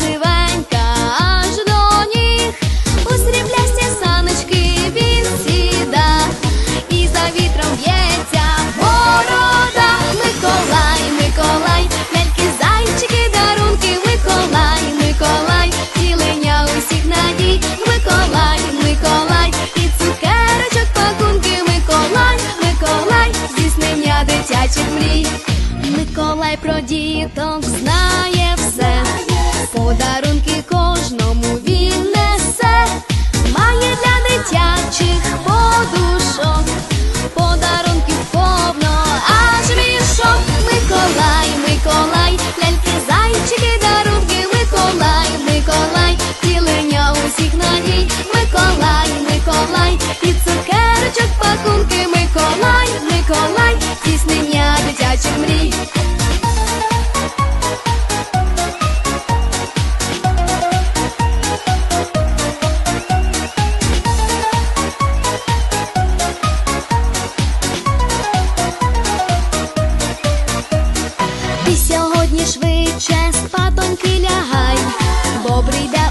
сивенька аж до ніг, у саночки він сіда, і за вітром в'ється борода, Миколай, Миколай, мелькі зайчики, дарунки, Миколай, Миколай, тілення усіх надій, Миколай, Миколай, і цукерочок, пакунки, Миколай, Миколай, здійснення дитячих мрій. Миколай про діток знає. подарунки Миколай, Миколай, здійснення дитячих мрій. Сьогодні швидше спатоньки лягай, бо прийде